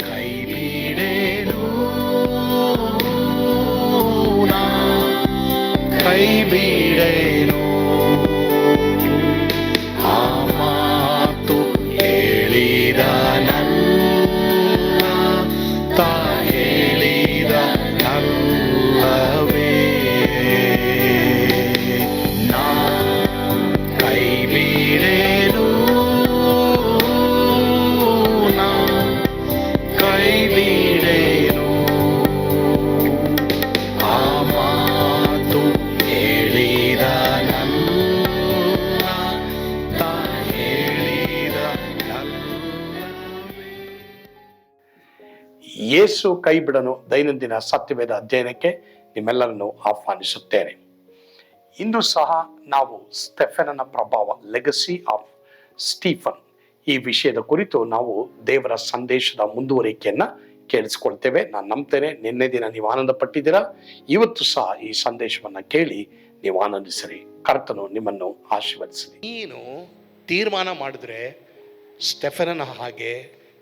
ಕೈ ಬಿಡೇನು ಯೇಸು ಕೈ ಬಿಡನು ದೈನಂದಿನ ಸತ್ಯವೇದ ಅಧ್ಯಯನಕ್ಕೆ ನಿಮ್ಮೆಲ್ಲರನ್ನು ಆಹ್ವಾನಿಸುತ್ತೇನೆ. ಇಂದು ಸಹ ನಾವು ಸ್ಟೆಫೆನನ ಪ್ರಭಾವ ಲೆಗಸಿ ಆಫ್ ಸ್ಟೀಫನ್ ಈ ವಿಷಯದ ಕುರಿತು ನಾವು ದೇವರ ಸಂದೇಶದ ಮುಂದುವರಿಕೆಯನ್ನು ಕೇಳಿಸ್ಕೊಳ್ತೇವೆ. ನಾನು ನಂಬ್ತೇನೆ, ನಿನ್ನೆ ದಿನ ನೀವು ಆನಂದ ಪಟ್ಟಿದ್ದೀರಾ ಇವತ್ತು ಸಹ ಈ ಸಂದೇಶವನ್ನು ಕೇಳಿ ನೀವು ಆನಂದಿಸಿರಿ. ಕರ್ತನು ನಿಮ್ಮನ್ನು ಆಶೀರ್ವದಿಸಲಿ ನೀನು ತೀರ್ಮಾನ ಮಾಡಿದ್ರೆ ಸ್ಟೆಫನನ ಹಾಗೆ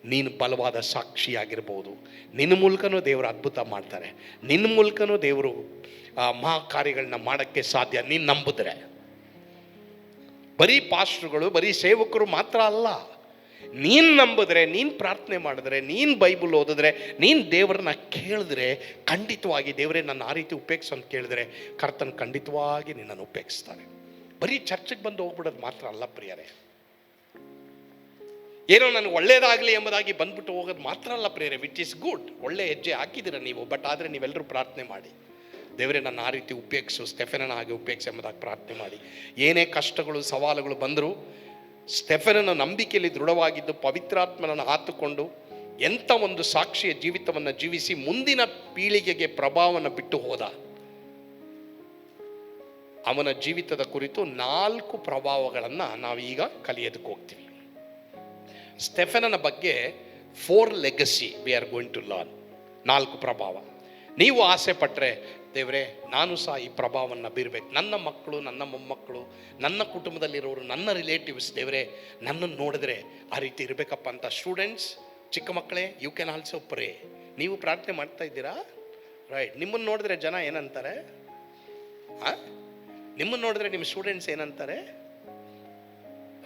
ನೀನು ಬಲವಾದ ಸಾಕ್ಷಿಯಾಗಿರ್ಬೋದು. ನಿನ್ನ ಮೂಲಕನೂ ದೇವರು ಅದ್ಭುತ ಮಾಡ್ತಾರೆ. ನಿನ್ನ ಮೂಲಕನೂ ದೇವರು ಮಹಾ ಕಾರ್ಯಗಳನ್ನ ಮಾಡೋಕ್ಕೆ ಸಾಧ್ಯ ನೀನು ನಂಬಿದ್ರೆ. ಬರೀ ಪಾಸ್ಟ್ರುಗಳು, ಬರೀ ಸೇವಕರು ಮಾತ್ರ ಅಲ್ಲ. ನೀನು ನಂಬಿದ್ರೆ, ನೀನು ಪ್ರಾರ್ಥನೆ ಮಾಡಿದ್ರೆ, ನೀನು ಬೈಬಲ್ ಓದಿದ್ರೆ, ನೀನು ದೇವರನ್ನ ಕೇಳಿದ್ರೆ ಖಂಡಿತವಾಗಿ ದೇವರೇ ನನ್ನ ಆ ರೀತಿ ಉಪೇಕ್ಷ ಅಂತ ಕೇಳಿದ್ರೆ ಕರ್ತನ್ ಖಂಡಿತವಾಗಿ ನಿನ್ನನ್ನು ಉಪಯೋಗಿಸ್ತಾನೆ ಬರೀ ಚರ್ಚಿಗೆ ಬಂದು ಹೋಗ್ಬಿಡೋದು ಮಾತ್ರ ಅಲ್ಲ ಪ್ರಿಯರೇ. ಏನೋ ನನಗೆ ಒಳ್ಳೇದಾಗಲಿ ಎಂಬುದಾಗಿ ಬಂದ್ಬಿಟ್ಟು ಹೋಗೋದು ಮಾತ್ರ ಅಲ್ಲ ಪ್ರೇರೆ ವಿಚ್ ಇಸ್ ಗುಡ್ ಒಳ್ಳೆ ಹೆಜ್ಜೆ ಹಾಕಿದ್ದೀರ ನೀವು? ಬಟ್ ಆದರೆ ನೀವೆಲ್ಲರೂ ಪ್ರಾರ್ಥನೆ ಮಾಡಿ. ದೇವರೇ, ನನ್ನ ಆ ರೀತಿ ಉಪೇಕ್ಷು ಸ್ಟೆಫೆನನ ಹಾಗೆ ಉಪಯೋಗಿಸಿ ಎಂಬುದಾಗಿ ಪ್ರಾರ್ಥನೆ ಮಾಡಿ. ಏನೇ ಕಷ್ಟಗಳು, ಸವಾಲುಗಳು ಬಂದರೂ ಸ್ಟೆಫೆನನ ನಂಬಿಕೆಯಲ್ಲಿ ದೃಢವಾಗಿದ್ದು ಪವಿತ್ರಾತ್ಮನನ್ನು ಹಾತುಕೊಂಡು ಎಂಥ ಒಂದು ಸಾಕ್ಷಿಯ ಜೀವಿತವನ್ನು ಜೀವಿಸಿ ಮುಂದಿನ ಪೀಳಿಗೆಗೆ ಪ್ರಭಾವವನ್ನು ಬಿಟ್ಟು ಹೋದ, ಅವನ ಜೀವಿತದ ಕುರಿತು ನಾಲ್ಕು ಪ್ರಭಾವಗಳನ್ನು ನಾವೀಗ ಕಲಿಯೋದಕ್ಕೆ ಹೋಗ್ತೀವಿ. ಸ್ಟೆಫೆನನ ಬಗ್ಗೆ four legacy we are going to learn ನಾಲ್ಕು ಪ್ರಭಾವ. ನೀವು ಆಸೆ ಪಟ್ಟರೆ ದೇವರೇ, ನಾನು ಸಹ ಈ ಪ್ರಭಾವವನ್ನು ಬೀರ್ಬೇಕು. ನನ್ನ ಮಕ್ಕಳು, ನನ್ನ ಮೊಮ್ಮಕ್ಕಳು, ನನ್ನ ಕುಟುಂಬದಲ್ಲಿರೋರು, ನನ್ನ ರಿಲೇಟಿವ್ಸ್ ದೇವರೇ, ನನ್ನನ್ನು ನೋಡಿದ್ರೆ ಆ ರೀತಿ ಇರಬೇಕಪ್ಪ ಅಂತ ಸ್ಟೂಡೆಂಟ್ಸ್ ಚಿಕ್ಕ ಮಕ್ಕಳೇ ಯು ಕ್ಯಾನ್ ಆಲ್ಸೋ ಪ್ರೇ ನೀವು ಪ್ರಾರ್ಥನೆ ಮಾಡ್ತಾ ಇದ್ದೀರಾ? ರೈಟ್ ನಿಮ್ಮನ್ನು ನೋಡಿದ್ರೆ ಜನ ಏನಂತಾರೆ? ನಿಮ್ಮನ್ನು ನೋಡಿದ್ರೆ ನಿಮ್ಮ ಸ್ಟೂಡೆಂಟ್ಸ್ ಏನಂತಾರೆ?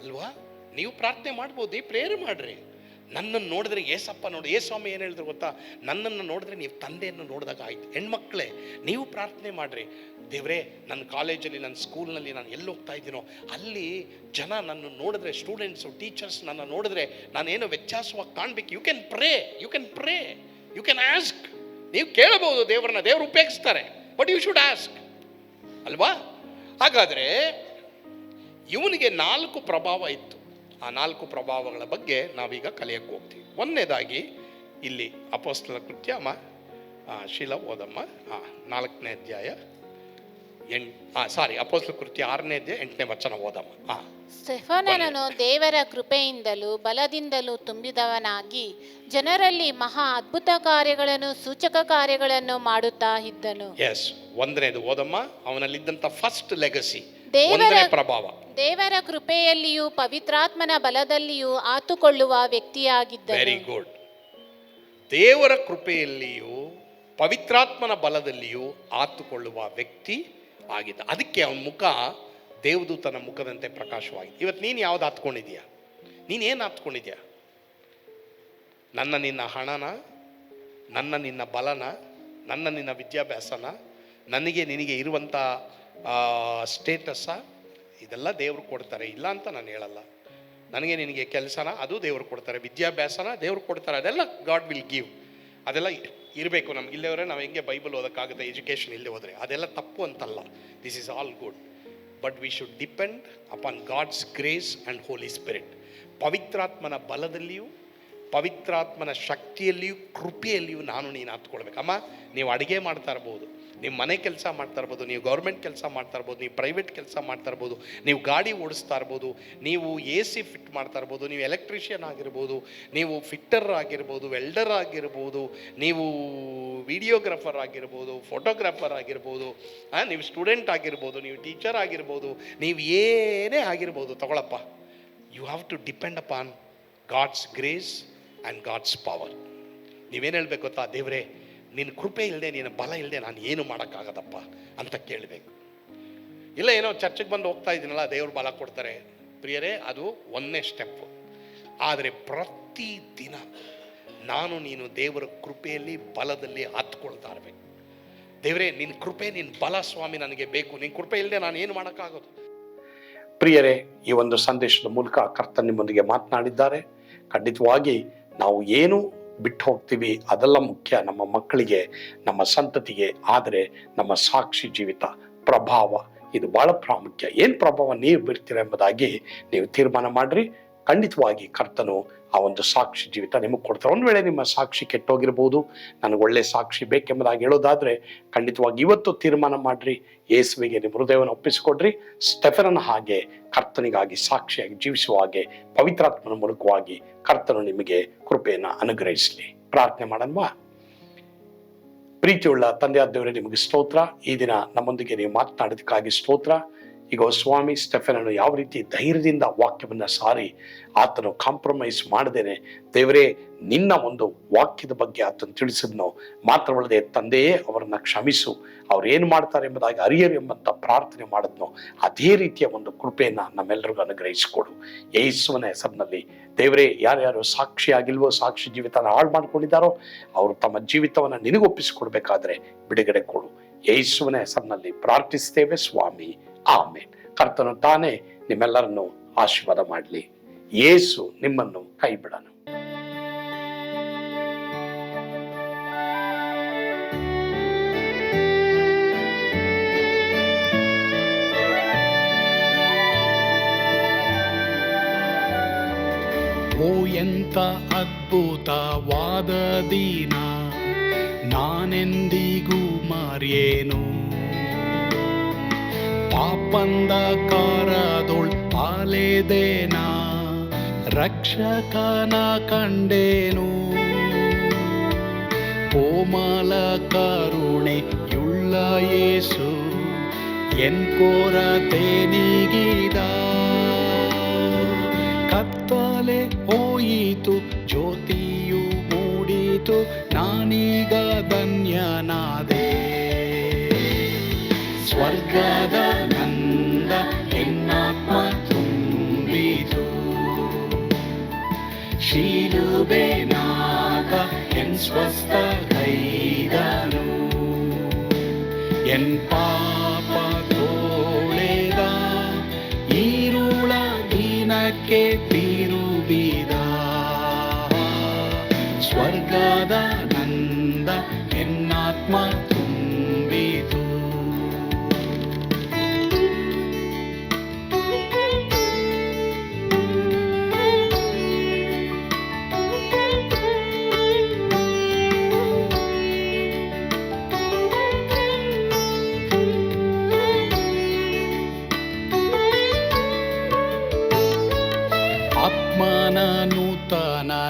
ಅಲ್ವಾ? ನೀವು ಪ್ರಾರ್ಥನೆ ಮಾಡ್ಬೋದು ಪ್ರೇಯರ್ ಮಾಡ್ರಿ. ನನ್ನನ್ನು ನೋಡಿದ್ರೆ ಏಸಪ್ಪ ನೋಡಿ ಏ ಸ್ವಾಮಿ ಏನು ಹೇಳಿದ್ರು ಗೊತ್ತಾ? ನನ್ನನ್ನು ನೋಡಿದ್ರೆ ನೀವು ತಂದೆಯನ್ನು ನೋಡಿದಾಗ ಆಯ್ತು. ಹೆಣ್ಮಕ್ಳೇ, ನೀವು ಪ್ರಾರ್ಥನೆ ಮಾಡ್ರಿ. ದೇವರೇ, ನನ್ನ ಕಾಲೇಜಲ್ಲಿ, ನನ್ನ ಸ್ಕೂಲ್ನಲ್ಲಿ ನಾನು ಎಲ್ಲಿ ಹೋಗ್ತಾ ಇದ್ದೀನೋ, ಅಲ್ಲಿ ಜನ ನನ್ನ ನೋಡಿದ್ರೆ ಸ್ಟೂಡೆಂಟ್ಸು ಟೀಚರ್ಸ್ ನನ್ನ ನೋಡಿದ್ರೆ ನಾನೇನೋ ವ್ಯತ್ಯಾಸವಾಗಿ ಕಾಣ್ಬೇಕು. You can pray you can pray you can ask ನೀವು ಕೇಳಬಹುದು ದೇವರನ್ನ, ದೇವರು ಉಪಯೋಗಿಸ್ತಾರೆ. ಬಟ್ ಯು ಶುಡ್ ಆಸ್ಕ್ ಅಲ್ವಾ? ಹಾಗಾದರೆ, ಇವನಿಗೆ ನಾಲ್ಕು ಪ್ರಭಾವ ಇತ್ತು. ಆ ನಾಲ್ಕು ಪ್ರಭಾವಗಳ ಬಗ್ಗೆ ನಾವೀಗ ಕಲಿಯಕ್ಕೆ ಹೋಗ್ತೀವಿ. ಒಂದನೇದಾಗಿ ಇಲ್ಲಿ ಅಪೋಸ್ತಲ ಕೃತ್ಯ ಅಮ್ಮ ಶೀಲ ಓದಮ್ಮ ಹಾಂ ನಾಲ್ಕನೇ ಅಧ್ಯಾಯ ಎಂಟ್ ಹಾಂ ಸಾರಿ ಅಪೋಸ್ತಲ ಕೃತ್ಯ ಆರನೇ ಅಧ್ಯಾಯ ಎಂಟನೇ ವಚನ ಓದಮ್ಮ. ಹಾಂ ಸ್ಟೆಫನನನು ದೇವರ ಕೃಪೆಯಿಂದಲೂ ಬಲದಿಂದಲೂ ತುಂಬಿದವನಾಗಿ ಜನರಲ್ಲಿ ಮಹಾ ಅದ್ಭುತ ಕಾರ್ಯಗಳನ್ನು ಸೂಚಕ ಕಾರ್ಯಗಳನ್ನು ಮಾಡುತ್ತಾ ಇದ್ದನು. ಎಸ್ ಒಂದನೇದು ಓದಮ್ಮ ಅವನಲ್ಲಿದ್ದಂಥ ಫಸ್ಟ್ ಲೆಗಸಿ ದೇವರ- ಪ್ರಭಾವ. ದೇವರ ಕೃಪೆಯಲ್ಲಿಯೂ ಪವಿತ್ರಾತ್ಮನ ಬಲದಲ್ಲಿಯೂ ಆತುಕೊಳ್ಳುವ ವೆರಿ ವ್ಯಕ್ತಿಯಾಗಿದ್ದನು ಗುಡ್ ದೇವರ ಕೃಪೆಯಲ್ಲಿಯೂ ಪವಿತ್ರಾತ್ಮನ ಬಲದಲ್ಲಿಯೂ ಆತುಕೊಳ್ಳುವ ವ್ಯಕ್ತಿ ಆಗಿದ್ದ. ಅದಕ್ಕೆ ಅವನ ಮುಖ ದೇವದೂತನ ಮುಖದಂತೆ ಪ್ರಕಾಶವಾಗಿದೆ. ಇವತ್ತು ನೀನು ಯಾವ್ದು ಹತ್ಕೊಂಡಿದ್ಯಾ ನೀನೇನು ಹತ್ಕೊಂಡಿದ್ಯಾ ನನ್ನ ನಿನ್ನ ಹಣನ ನನ್ನ ನಿನ್ನ ಬಲನ ನನ್ನ ನಿನ್ನ ವಿದ್ಯಾಭ್ಯಾಸನ ನನಗೆ ನಿನಗೆ ಇರುವಂಥ ಸ್ಟೇಟಸ್ಸ ಇದೆಲ್ಲ ದೇವರು ಕೊಡ್ತಾರೆ. ಇಲ್ಲ ಅಂತ ನಾನು ಹೇಳಲ್ಲ. ನನಗೆ ನಿನಗೆ ಕೆಲಸನ, ಅದು ದೇವರು ಕೊಡ್ತಾರೆ. ವಿದ್ಯಾಭ್ಯಾಸನ, ದೇವರು ಕೊಡ್ತಾರೆ. ಅದೆಲ್ಲ ಗಾಡ್ ವಿಲ್ ಗಿವ್ ಅದೆಲ್ಲ ಇರಬೇಕು ನಮ್ಗೆ. ಇಲ್ಲೇ ಹೋದರೆ ನಾವು ಹೆಂಗೆ ಬೈಬಲ್ ಓದೋಕ್ಕಾಗುತ್ತೆ ಎಜುಕೇಷನ್ ಇಲ್ಲೇ ಹೋದರೆ. ಅದೆಲ್ಲ ತಪ್ಪು ಅಂತಲ್ಲ. This is all good but we should depend upon God's grace and holy spirit ಪವಿತ್ರಾತ್ಮನ ಬಲದಲ್ಲಿಯೂ ಪವಿತ್ರಾತ್ಮನ ಶಕ್ತಿಯಲ್ಲಿಯೂ ಕೃಪೆಯಲ್ಲಿಯೂ ನಾನು ನೀನು ಹತ್ಕೊಳ್ಬೇಕಮ್ಮ ನೀವು ಅಡುಗೆ ಮಾಡ್ತಾ ಇರ್ಬೋದು, ನೀವು ಮನೆ ಕೆಲಸ ಮಾಡ್ತಾ ಇರ್ಬೋದು, ನೀವು ಗೌರ್ಮೆಂಟ್ ಕೆಲಸ ಮಾಡ್ತಾ ಇರ್ಬೋದು, ನೀವು ಪ್ರೈವೇಟ್ ಕೆಲಸ ಮಾಡ್ತಾ ಇರ್ಬೋದು, ನೀವು ಗಾಡಿ ಓಡಿಸ್ತಾ ಇರ್ಬೋದು, ನೀವು ಎ ಸಿ ಫಿಟ್ ಮಾಡ್ತಾ ಇರ್ಬೋದು, ನೀವು ಎಲೆಕ್ಟ್ರಿಷಿಯನ್ ಆಗಿರ್ಬೋದು, ನೀವು ಫಿಟ್ಟರ್ ಆಗಿರ್ಬೋದು, ವೆಲ್ಡರ್ ಆಗಿರ್ಬೋದು, ನೀವು ವಿಡಿಯೋಗ್ರಾಫರ್ ಆಗಿರ್ಬೋದು, ಫೋಟೋಗ್ರಾಫರ್ ಆಗಿರ್ಬೋದು ನೀವು ಸ್ಟೂಡೆಂಟ್ ಆಗಿರ್ಬೋದು, ನೀವು ಟೀಚರ್ ಆಗಿರ್ಬೋದು, ನೀವು ಏನೇ ಆಗಿರ್ಬೋದು, ತಗೊಳಪ್ಪ. You have to depend upon God's grace and God's power ನೀವೇನು ಹೇಳಬೇಕು ಗೊತ್ತಾ? ದೇವರೇ ನಿನ್ನ ಕೃಪೆ ಇಲ್ಲದೆ ನಿನ್ನ ಬಲ ಇಲ್ಲದೆ ನಾನು ಏನು ಮಾಡೋಕ್ಕಾಗದಪ್ಪ ಅಂತ ಕೇಳಬೇಕು. ಇಲ್ಲ, ಏನೋ ಚರ್ಚಿಗೆ ಬಂದು ಹೋಗ್ತಾ ಇದ್ದೀನಲ್ಲ ದೇವ್ರು ಬಲ ಕೊಡ್ತಾರೆ. ಪ್ರಿಯರೇ, ಅದು ಒಂದನೇ ಸ್ಟೆಪ್ಪು ಆದರೆ ಪ್ರತಿ ದಿನ ನಾನು ನೀನು ದೇವರ ಕೃಪೆಯಲ್ಲಿ, ಬಲದಲ್ಲಿ ಹತ್ಕೊಳ್ತಾ ಇರಬೇಕು. ದೇವರೇ ನಿನ್ನ ಕೃಪೆ ನಿನ್ನ ಬಲ ಸ್ವಾಮಿ ನನಗೆ ಬೇಕು. ನಿನ್ನ ಕೃಪೆ ಇಲ್ಲದೆ ನಾನು ಏನು ಮಾಡೋಕ್ಕಾಗೋದು? ಪ್ರಿಯರೇ, ಈ ಒಂದು ಸಂದೇಶದ ಮೂಲಕ ಕರ್ತ ನಿಮ್ಮೊಂದಿಗೆ ಮಾತನಾಡಿದ್ದಾರೆ. ಖಂಡಿತವಾಗಿ ನಾವು ಏನು ಬಿಟ್ಟು ಹೋಗ್ತೀವಿ ಅದೆಲ್ಲ ಮುಖ್ಯ ನಮ್ಮ ಮಕ್ಕಳಿಗೆ, ನಮ್ಮ ಸಂತತಿಗೆ, ಆದರೆ ನಮ್ಮ ಸಾಕ್ಷಿ ಜೀವಿತ ಪ್ರಭಾವ ಇದು ಬಹಳ ಪ್ರಾಮುಖ್ಯ. ಏನು ಪ್ರಭಾವ ನೀವು ಬಿಡ್ತೀರ ಎಂಬುದಾಗಿ ನೀವು ತೀರ್ಮಾನ ಮಾಡಿರಿ. ಖಂಡಿತವಾಗಿ ಕರ್ತನು ಆ ಒಂದು ಸಾಕ್ಷಿ ಜೀವಿತ ನಿಮಗೆ ಕೊಡ್ತಾರೆ. ಒಂದು ವೇಳೆ ನಿಮ್ಮ ಸಾಕ್ಷಿ ಕೆಟ್ಟೋಗಿರ್ಬೋದು, ನನಗೆ ಒಳ್ಳೆ ಸಾಕ್ಷಿ ಬೇಕೆಂಬುದಾಗಿ ಹೇಳೋದಾದರೆ, ಖಂಡಿತವಾಗಿ ಇವತ್ತು ತೀರ್ಮಾನ ಮಾಡಿರಿ, ಯೇಸುವಿಗೆ ನಿಮ್ಮ ಹೃದಯವನ್ನು ಒಪ್ಪಿಸಿಕೊಡ್ರಿ, ಸ್ಟೆಫನನ ಹಾಗೆ ಕರ್ತನಿಗಾಗಿ, ಸಾಕ್ಷಿಯಾಗಿ ಜೀವಿಸುವ ಹಾಗೆ, ಪವಿತ್ರಾತ್ಮನ ಮೂಲಕವಾಗಿ ಕರ್ತನು ನಿಮಗೆ ಕೃಪೆಯನ್ನು ಅನುಗ್ರಹಿಸಲಿ. ಪ್ರಾರ್ಥನೆ ಮಾಡಲ್ವ ಪ್ರೀತಿಯುಳ್ಳ ತಂದೆಯಾದ ದೇವರೇ, ನಿಮಗೆ ಸ್ತೋತ್ರ. ಈ ದಿನ ನಮ್ಮೊಂದಿಗೆ ನೀವು ಮಾತನಾಡೋದಕ್ಕಾಗಿ ಸ್ತೋತ್ರ. ಈಗ ಸ್ವಾಮಿ ಸ್ಟೆಫನನ್ನು ಯಾವ ರೀತಿ ಧೈರ್ಯದಿಂದ ವಾಕ್ಯವನ್ನು ಸಾರಿ ಆತನು ಕಾಂಪ್ರಮೈಸ್ ಮಾಡದೇನೆ ದೇವರೇ, ನಿನ್ನ ಒಂದು ವಾಕ್ಯದ ಬಗ್ಗೆ ಆತನು ತಿಳಿಸಿದ್ನೋ. ಮಾತ್ರವಲ್ಲದೆ ತಂದೆಯೇ ಅವರನ್ನು ಕ್ಷಮಿಸು. ಅವ್ರು ಏನು ಮಾಡ್ತಾರೆ ಎಂಬುದಾಗಿ ಅರಿಯರು ಎಂಬಂತ ಪ್ರಾರ್ಥನೆ ಮಾಡಿದ್ನೋ. ಅದೇ ರೀತಿಯ ಒಂದು ಕೃಪೆಯನ್ನು ನಮ್ಮೆಲ್ಲರಿಗೂ ಅನುಗ್ರಹಿಸಿಕೊಡು. ಯೇಸುವನ ಹೆಸರಿನಲ್ಲಿ ದೇವರೇ, ಯಾರ್ಯಾರು ಸಾಕ್ಷಿ ಆಗಿಲ್ವೋ, ಸಾಕ್ಷಿ ಜೀವಿತನ ಹಾಳು ಮಾಡ್ಕೊಂಡಿದ್ದಾರೋ, ಅವರು ತಮ್ಮ ಜೀವಿತವನ್ನು ನಿನಗೊಪ್ಪಿಸಿಕೊಡ್ಬೇಕಾದ್ರೆ ಬಿಡುಗಡೆ ಕೊಡು. ಯೇಸುವನ ಹೆಸರಿನಲ್ಲಿ ಪ್ರಾರ್ಥಿಸ್ತೇವೆ ಸ್ವಾಮಿ. ಆಮೇನ್. ಕರ್ತನು ತಾನೇ ನಿಮ್ಮೆಲ್ಲರನ್ನು ಆಶೀರ್ವಾದ ಮಾಡಲಿ. ಯೇಸು ನಿಮ್ಮನ್ನು ಕೈ ಬಿಡೋಣ ಓ ಎಂತ ಅದ್ಭುತವಾದ ದಿನ, ನಾನೆಂದಿಗೂ ಮರೆಯೇನು? ಪಾಪಂದ ಕಾರದೊಳ್ ಪಾಲೆದೇನ ರಕ್ಷಕನ ಕಂಡೇನು? ಕೋಮಲ ಕರುಣೆಯುಳ್ಳ ಯೇಸು ಎನ್ ಕೊರತೆ ನೀಗಿದ ಕತ್ತಲೆ ಹೋಯಿತು, ಜ್ಯೋತಿಯು ಮೂಡಿತು, ನಾನೀಗ ಧನ್ಯನಾದೆ. ಸ್ವರ್ಗದ ಎನ್ ಸ್ವಸ್ಥ ಕೈದನು ಎನ್ ಪಾಪ ತೋಳೆದ ಈರುಳ ದಿನಕ್ಕೆ ತಿರುಬಿದ ಸ್ವರ್ಗದ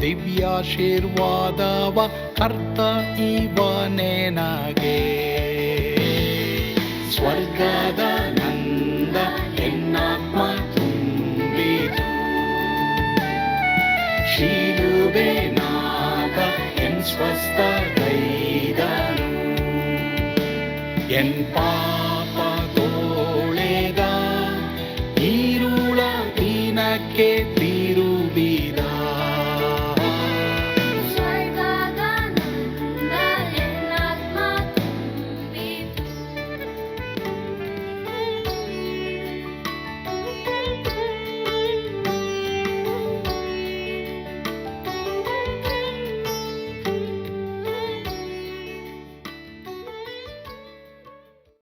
ದಿವ್ಯಾಶೀರ್ವಾದವ ಕರ್ತ ಇವನೇ ನಗೆ. ಸ್ವರ್ಗದ ನಂದ ಎನ್ನಾತ್ಮ ತುಂಬಿತು. ಶೀಲುಬೆ ನಾಗ ಎನ್ ಸ್ವಸ್ಥ ಗೈದನು ಎನ್ ಪಾ